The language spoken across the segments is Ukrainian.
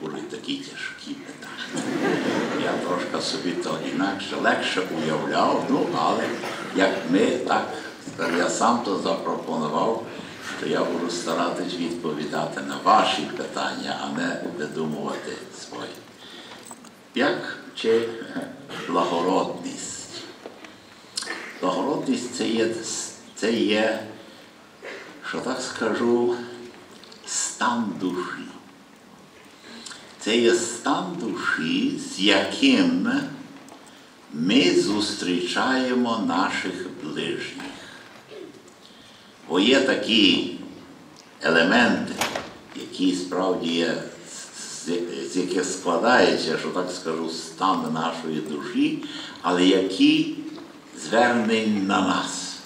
будуть такі тяжкі питання. Я трошки собі то інакше легше уявляв, ну але як ми так, я сам то запропонував, що я буду старатись відповідати на ваші питання, а не видумувати свої. Як чи благородність? Благородність це є, це є, що так скажу, стан душі. Це є стан душі, з яким ми зустрічаємо наших ближніх. Бо є такі елементи, які справді є, з яких складається, що так скажу, стан нашої душі, але які звернені на нас.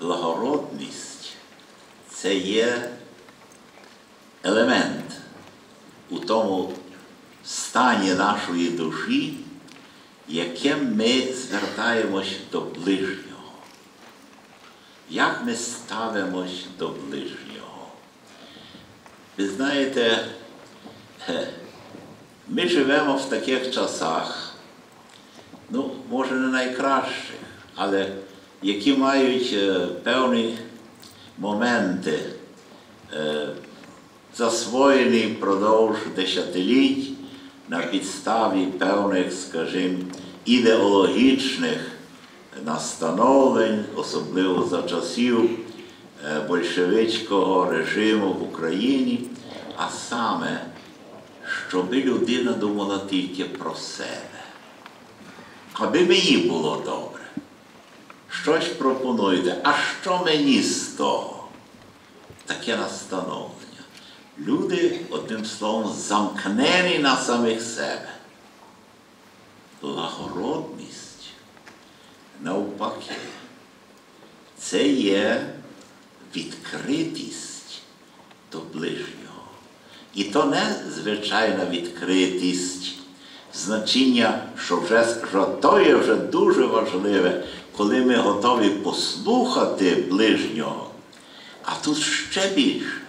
Благородність це є елемент у тому стані нашої душі, яким ми звертаємось до ближнього. Як ми ставимось до ближнього? Ви знаєте, ми живемо в таких часах, ну, може, не найкращих, але які мають певні моменти, засвоєні впродовж десятиліть на підставі певних, скажімо, ідеологічних настановлень, особливо за часів большевицького режиму в Україні, а саме, щоб людина думала тільки про себе, аби мені було добре. Щось пропонуєте, а що мені з того? Таке настановлення. Люди, одним словом, замкнені на самих себе. Благородність, навпаки, це є відкритість до ближнього. І то не звичайна відкритість, значення, що вже що то є вже дуже важливе, коли ми готові послухати ближнього, а тут ще більше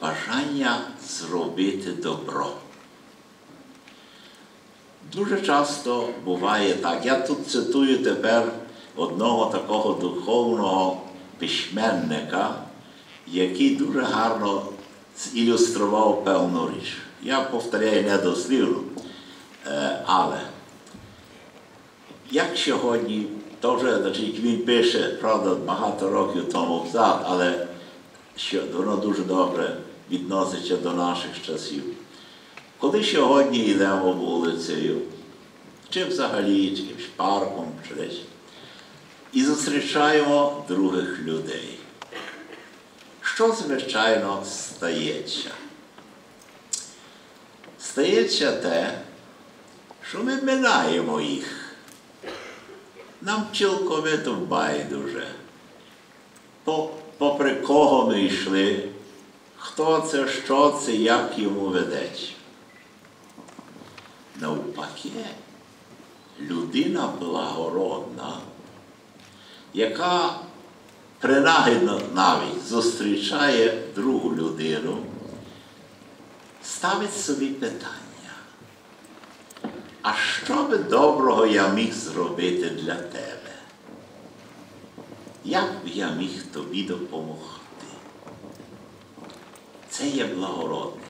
бажання зробити добро. Дуже часто буває так. Я тут цитую тепер одного такого духовного письменника, який дуже гарно зілюстрував певну річ. Я повторяю недослівно, але як сьогодні, вже значить, він пише, правда, багато років тому взад, але що воно дуже добре відноситься до наших часів. Коли сьогодні йдемо вулицею, чи взагалі, чи парком, чи десь, і зустрічаємо других людей, що, звичайно, стається? Стається те, що ми минаємо їх. Нам цілковито байдуже, попри кого ми йшли, хто це, що це, як йому ведеться. Навпаки, людина благородна, яка принагідно навіть зустрічає другу людину, ставить собі питання. А що би доброго я міг зробити для тебе? Як би я міг тобі допомогти? Це є благородність.